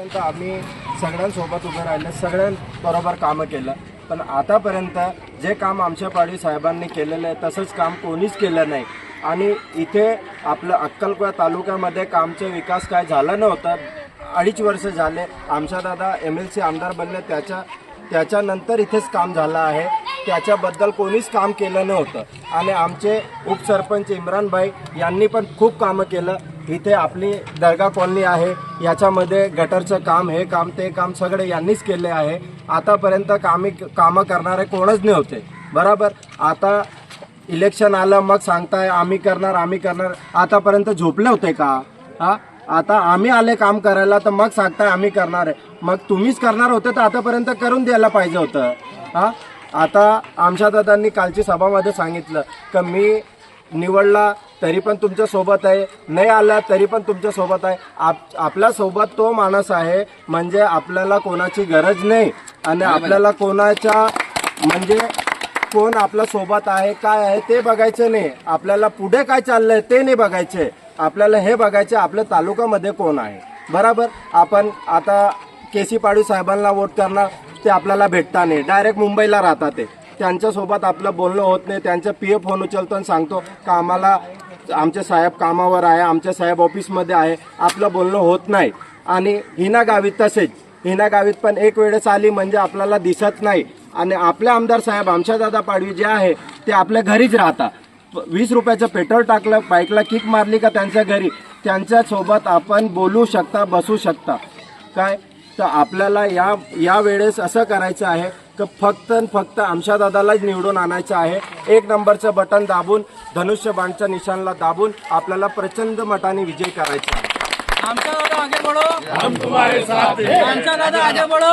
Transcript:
आतापर्यंत आम्ही सगळ्यांसोबत उभं राहिलं सगळ्यांबरोबर कामं केलं. पण आतापर्यंत जे काम आमच्या पाडी साहेबांनी केलेलं आहे तसंच काम कोणीच केलं नाही. आणि इथे आपलं अक्कलकोट तालुक्यामध्ये कामचे विकास काय झाला नव्हता अडीच वर्ष झाले. आमच्या दादा एम एल सी आमदार बनले त्याच्या त्याच्यानंतर इथेच काम झालं आहे. त्याच्याबद्दल कोणीच काम केलं नव्हतं. आणि आमचे उपसरपंच इम्रानभाई यांनी पण खूप कामं केलं. इथे आपली दर्गा कॉलनी आहे. याच्यामध्ये गटरचं काम हे काम ते काम सगळे यांनीच केले आहे. आतापर्यंत कामी कामं करणारे कोणच नव्हते. बरोबर? आता इलेक्शन आलं मग सांगताय आम्ही करणार आम्ही करणार. आतापर्यंत झोपले होते का? हा? आता आम्ही आले काम करायला तर मग सांगताय आम्ही करणार आहे. मग तुम्हीच करणार होते तर आतापर्यंत करून द्यायला पाहिजे होतं. हा? आता आमच्या दादांनी कालची सभामध्ये सांगितलं का मी निवडला तरी पण तुमच्यासोबत आहे. नाही आला तरी पण तुमच्यासोबत आहे. आप आपल्यासोबत तो माणूस आहे. म्हणजे आपल्याला कोणाची गरज नाही. आणि आपल्याला कोणाच्या म्हणजे कोण आपल्यासोबत आहे काय आहे ते बघायचं नाही. आपल्याला पुढे काय चाललंय ते नाही बघायचे. आपल्याला हे बघायचे आपल्या तालुक्यामध्ये कोण आहे. बरोबर? आपण आता केसी पाडू साहेबांना वोट करणार ते आपल्याला भेटता नाही. डायरेक्ट मुंबईला राहतात ते. त्यांच्यासोबत आपलं बोलणं होत नाही. त्यांचा पी एफ फोन उचलतो आणि सांगतो का आम्हाला आमचे साहेब कामावर आहे आमच्या साहेब ऑफिसमध्ये आहे आपलं बोलणं होत नाही. आणि हिना गावीत तसेच हिना गावीत पण एक वेळेस आली म्हणजे आपल्याला दिसत नाही. आणि आपले आमदार साहेब आमच्या दादा पाडवी जे आहे ते आपल्या घरीच राहतात. वीस रुपयाचं पेट्रोल टाकलं बाईकला किक मारली का त्यांच्या घरी त्यांच्यासोबत आपण बोलू शकता बसू शकता. काय? तर आपल्याला या या वेळेस असं करायचं आहे की फक्त आणि फक्त आमच्या दादालाच निवडून आणायचं आहे. एक नंबरचं बटन दाबून धनुष्यबाणच्या निशाणला दाबून आपल्याला प्रचंड मताने विजय करायचा आहे. आमचा दादा आगे बढ़ो. हम तुम्हारे साथ हैं. आमचा दादा आगे बढ़ो.